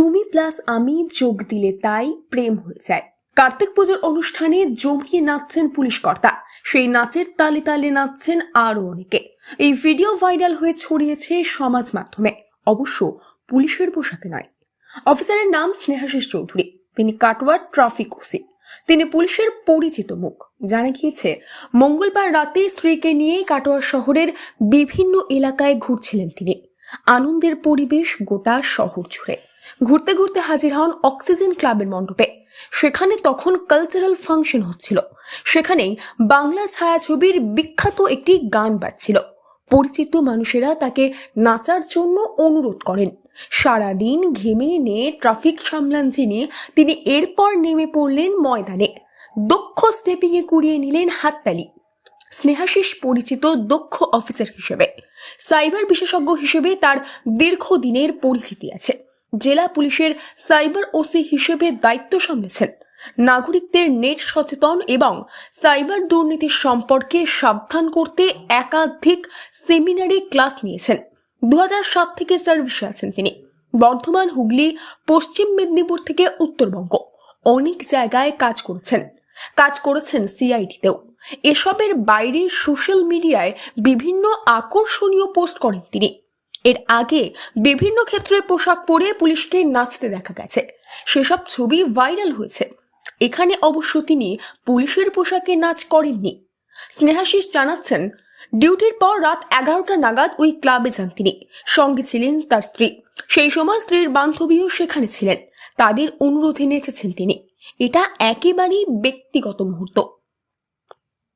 তুমি প্লাস আমি যোগ দিলে তাই প্রেম হয়ে যায়। কার্তিক পুজোর অনুষ্ঠানে জমিয়ে নাচছেন পুলিশ কর্তা। সেই নাচের তালে তালে নাচছেন আরও অনেকে। এই ভিডিও ভাইরাল হয়ে ছড়িয়েছে সমাজ মাধ্যমে। অবশ্য পুলিশের পোশাকে নয়। অফিসারের নাম স্নেহাশিস চৌধুরী। তিনি কাটোয়ার ট্রাফিক ওসি। তিনি পুলিশের পরিচিত মুখ। জানা গিয়েছে, মঙ্গলবার রাতে স্ত্রীকে নিয়ে কাটোয়া শহরের বিভিন্ন এলাকায় ঘুরছিলেন তিনি। আনন্দের পরিবেশ গোটা শহর জুড়ে। ঘুরতে ঘুরতে হাজির হন অক্সিজেন ক্লাবের মণ্ডপে। সেখানে তখন কালচারাল ফাংশন হচ্ছিল। সেখানেই বাংলা ছায়াছবির বিখ্যাত একটি গান বাজছিল। পরিচিত মানুষেরা তাকে নাচার জন্য অনুরোধ করেন। সারাদিন ঘেমে নিয়ে ট্রাফিক সামলান যিনি তিনি এরপর নেমে পড়লেন ময়দানে। দক্ষ স্টেপিংয়ে কুড়িয়ে নিলেন হাততালি। স্নেহাশিস পরিচিত দক্ষ অফিসার হিসেবে। সাইবার বিশেষজ্ঞ হিসেবে তার দীর্ঘদিনের পরিচিতি আছে। জেলা পুলিশের সাইবার ওসি হিসেবে দায়িত্ব সামলেছেন। নাগরিকদের নেট সচেতন এবং সাইবার দুর্নীতি সম্পর্কে সাবধান করতে একাধিক সেমিনারে ক্লাস নিয়েছেন। দু সাত থেকে সার্ভিসে আছেন তিনি। বর্ধমান, হুগলি, পশ্চিম মেদিনীপুর থেকে উত্তরবঙ্গ। অনেক জায়গায় কাজ করেছেন। কাজ করেছেন সিআইডিতেও এসবের বাইরে সোশ্যাল মিডিয়ায় বিভিন্ন আকর্ষণীয় পোস্ট করেন তিনি। এর আগে বিভিন্ন ক্ষেত্রে পোশাক পরে পুলিশকে নাচতে দেখা গেছে। সেসব ছবি ভাইরাল হয়েছে। এখানে অবশ্য তিনি পুলিশের পোশাকে নাচ করেননি। স্নেহাশিস জানাচ্ছেন, ডিউটির পর রাত এগারোটা নাগাদ ওই ক্লাবে যান তিনি। সঙ্গে ছিলেন তার স্ত্রী। সেই সময় স্ত্রীর বান্ধবীও সেখানে ছিলেন। তাদের অনুরোধে নেচেছেন তিনি। এটা একেবারেই ব্যক্তিগত মুহূর্ত।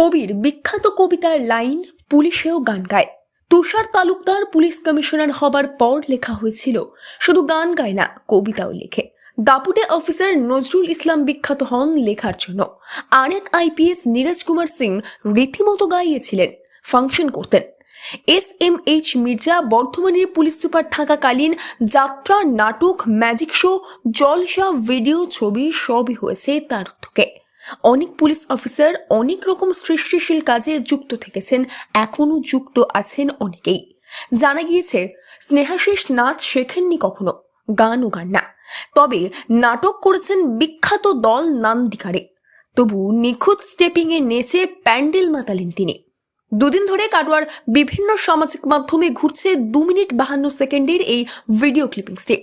কবির বিখ্যাত কবিতার লাইন পুলিশেও গান গায়। তুষার তালুকদার পুলিশ কমিশনার হবার পর লেখা হয়েছিল, শুধু গান গায় না, কবিতাও লেখে। দাপুটে অফিসার নজরুল ইসলাম বিখ্যাত হন লেখার জন্য। আরেক আইপিএস নীরজ কুমার সিং রীতিমতো গাইয়েছিলেন, ফাংশন করতেন। এস এম এইচ মির্জা বর্ধমানের পুলিশ সুপার থাকাকালীন যাত্রা নাটক, ম্যাজিক শো, জলসা ভিডিও ছবি সবই হয়েছে তার থেকে অনেক পুলিশ অফিসার অনেক রকম সৃষ্টিশীল কাজে যুক্ত থেকেছেন এখনও যুক্ত আছেন অনেকেই। জানা গিয়েছে, স্নেহাশিস নাচ শেখেননি কখনো, গানও গান না। তবে নাটক করেছেন বিখ্যাত দল নান্দিকারে তবু নিখুঁত স্টেপিংয়ে নেচে প্যান্ডেল মাতালেন তিনি। দুদিন ধরে কাটোয়ার বিভিন্ন সামাজিক মাধ্যমে ঘুরছে দু মিনিট বাহান্ন সেকেন্ডের এই ভিডিও ক্লিপিংসটি।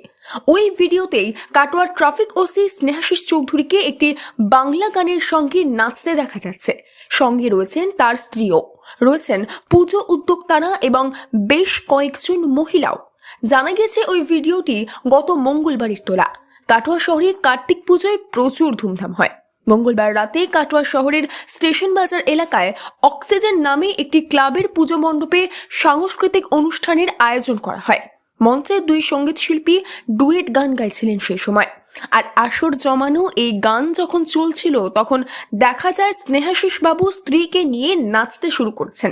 ওই ভিডিওতেই কাটোয়ার ট্রাফিক ওসি স্নেহাশিস চৌধুরীকে একটি বাংলা গানের সঙ্গে নাচতে দেখা যাচ্ছে। সঙ্গে রয়েছেন তার স্ত্রীও। রয়েছেন পুজো উদ্যোক্তারা এবং বেশ কয়েকজন মহিলাও। জানা গেছে ওই ভিডিওটি গত মঙ্গলবারের তোলা। কাটোয়া শহরে কার্তিক পুজোয় প্রচুর ধুমধাম হয়। মঙ্গলবার রাতে কাটোয়া শহরের স্টেশন বাজার এলাকায় অক্সিজেন নামে একটি ক্লাবের পুজো মণ্ডপে সাংস্কৃতিক অনুষ্ঠানের আয়োজন করা হয়। মঞ্চে দুই সংগীত শিল্পী ডুয়েট গান গাইছিলেন সেই সময়। আর আসর জমানো এই গান যখন চলছিল, তখন দেখা যায় স্নেহাশিস বাবু স্ত্রীকে নিয়ে নাচতে শুরু করছেন।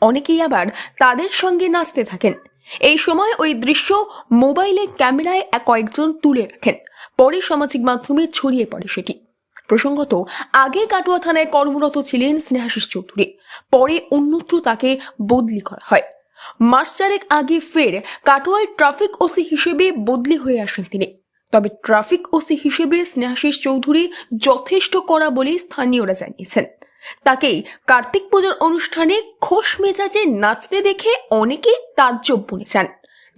অনেকেই আবার তাদের সঙ্গে নাচতে থাকেন। এই সময় ওই দৃশ্য মোবাইলে ক্যামেরায় কয়েকজন তুলে রাখেন। পরে সামাজিক মাধ্যমে ছড়িয়ে পড়ে সেটি। প্রসঙ্গত, আগে কাটুয়া থানায় কর্মরত ছিলেন স্নেহাশিস চৌধুরী। পরে অন্যত্র তাকে বদলি করা হয়। মাস চারেক আগে ফের কাটোয়ায় ট্রাফিক ওসি হিসেবে বদলি হয়ে আসেন তিনি। তবে ট্রাফিক ওসি হিসেবে স্নেহাশিস চৌধুরী যথেষ্ট করা বলে স্থানীয়রা জানিয়েছেন। তাকেই কার্তিক পুজোর অনুষ্ঠানে খোশ মেজাজে নাচতে দেখে অনেকেই তাজ্জব বলেছেন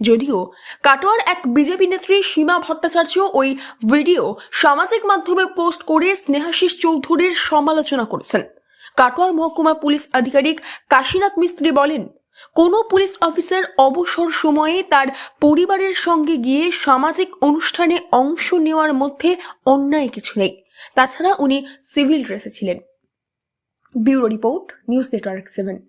যদিও কাটোয়ার এক বিজেপি নেত্রী সীমা ভট্টাচার্য ওই ভিডিও সামাজিক মাধ্যমে পোস্ট করে স্নেহাশিস চৌধুরীর সমালোচনা করেছেন। কাটোয়ার মহকুমা পুলিশ আধিকারিক কাশীনাথ মিস্ত্রি বলেন, কোনো পুলিশ অফিসার অবসর সময়ে তার পরিবারের সঙ্গে গিয়ে সামাজিক অনুষ্ঠানে অংশ নেওয়ার মধ্যে অন্যায় কিছু নেই। তাছাড়া উনি সিভিল ড্রেসে ছিলেন। Bureau report, news network seven.